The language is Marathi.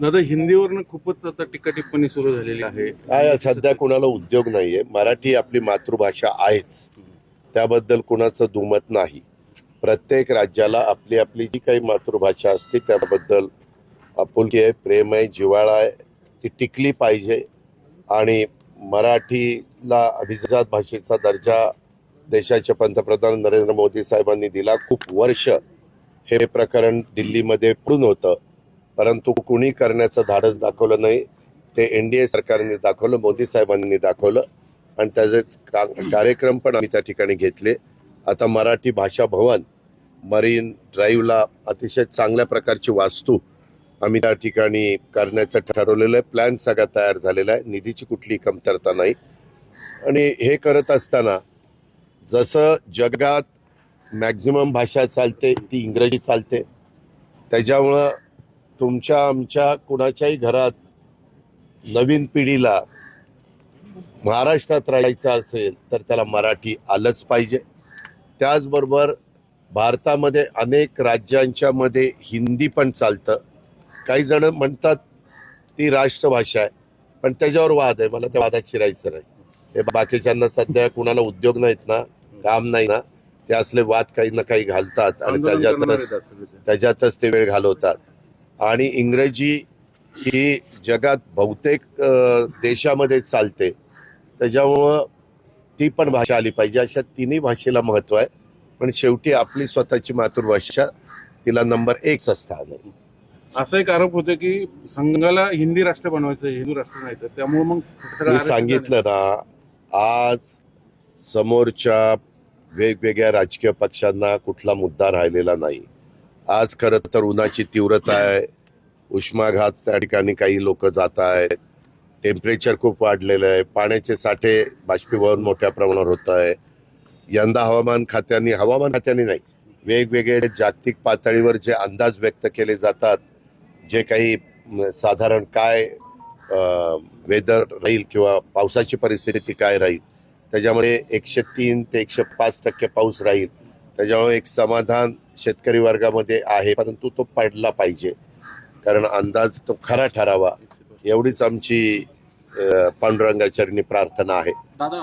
दादा हिंदीवरनं खूपच आता टीका टिप्पणी सुरू झालेली आहे. काय सध्या कोणाला उद्योग नाहीये. मराठी आपली मातृभाषा आहेच. त्याबद्दल कुणाचं दुमत नाही. प्रत्येक राज्याला आपली आपली जी काही मातृभाषा असते त्याबद्दल आपुलकी आहे प्रेम आहे जिव्हाळा आहे ती टिकली पाहिजे. आणि मराठीला अभिजात भाषेचा दर्जा देशाचे पंतप्रधान नरेंद्र मोदी साहेबांनी दिला. खूप वर्ष हे प्रकरण दिल्लीमध्ये पडून होतं. परंतु कुणी करण्याचं धाडस दाखवलं नाही ते एन डी ए सरकारने दाखवलं मोदी साहेबांनी दाखवलं. आणि त्याचे का- कार्यक्रम पण आम्ही त्या ठिकाणी घेतले. आता मराठी भाषा भवन मरीन ड्राईव्हला अतिशय चांगल्या प्रकारची वास्तू आम्ही त्या ठिकाणी करण्याचं ठरवलेलं आहे. प्लॅन सगळा तयार झालेला आहे. निधीची कुठली कमतरता नाही. आणि हे करत असताना जसं जगात मॅक्झिमम भाषा चालते ती इंग्रजी चालते त्याच्यामुळं तुमच्या आमच्या कुणाच्याही घरात नवीन पिढीला महाराष्ट्रात राहायचं असेल तर त्याला मराठी आलंच पाहिजे. त्याचबरोबर भारतामध्ये अनेक राज्यांच्या मध्ये हिंदी पण चालतं. काही जण म्हणतात ती राष्ट्रभाषा आहे पण त्याच्यावर वाद आहे. मला त्या वादात शिरायचं नाही. हे बाकीच्यांना सध्या कुणाला उद्योग नाहीत ना काम नाही ना ते असले वाद काही ना काही घालतात आणि त्याच्यातच. त्याच्यातच ते वेळ घालवतात. आणि इंग्रजी ही जगात बहुतेक देशामध्ये चालते. त्याच्यामुळं ती पण भाषा आली पाहिजे. अशा तिन्ही भाषेला महत्त्व आहे. पण शेवटी आपली स्वतःची मातृभाषा तिला नंबर एकच स्थान आहे असा एक आरोप होतो की संघाला हिंदी राष्ट्र बनवायचं हिंदू राष्ट्र नाही तर त्यामुळे मग मी सांगितलं ना आज समोरच्या वेगवेगळ्या राजकीय पक्षांना कुठला मुद्दा राहिलेला नाही. आज खरं तर उन्हाची तीव्रता आहे. उष्माघात त्या ठिकाणी काही लोक जात आहेत. टेम्परेचर खूप वाढलेलं आहे. पाण्याचे साठे बाष्पीभवन मोठ्या प्रमाणावर होत आहे. यंदा हवामान खात्याने हवामान खात्याने नाही. वेगवेगळे जागतिक पातळीवर जे अंदाज व्यक्त केले जातात जे काही साधारण काय वेदर राहील किंवा पावसाची परिस्थिती काय राहील त्याच्यामध्ये एकशे तीन ते एकशे पाच टक्के पाऊस राहील. त्याच्यामुळे एक समाधान शेतकरी वर्गामध्ये आहे परंतु तो पडला पाहिजे. कारण अंदाज तो खरा ठरावा. एवढीच आमची पांडुरंगाचरणी प्रार्थना आहे. दादा